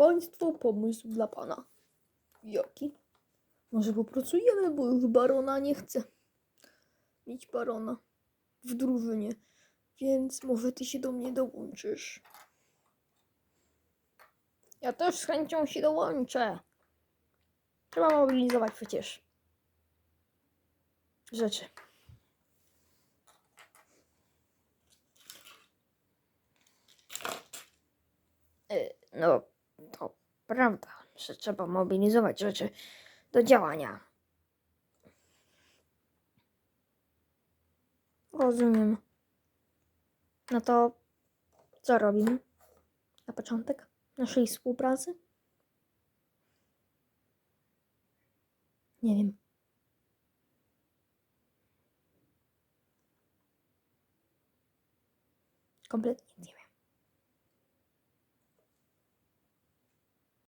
Państwo pomysł dla pana. Jaki? Może popracujemy, bo już barona nie chce mieć barona w drużynie, więc może ty się do mnie dołączysz. Ja też z chęcią się dołączę. Trzeba mobilizować przecież rzeczy. Y, No, prawda, że trzeba mobilizować rzeczy do działania. Rozumiem. No to co robimy na początek naszej współpracy? Nie wiem. Kompletnie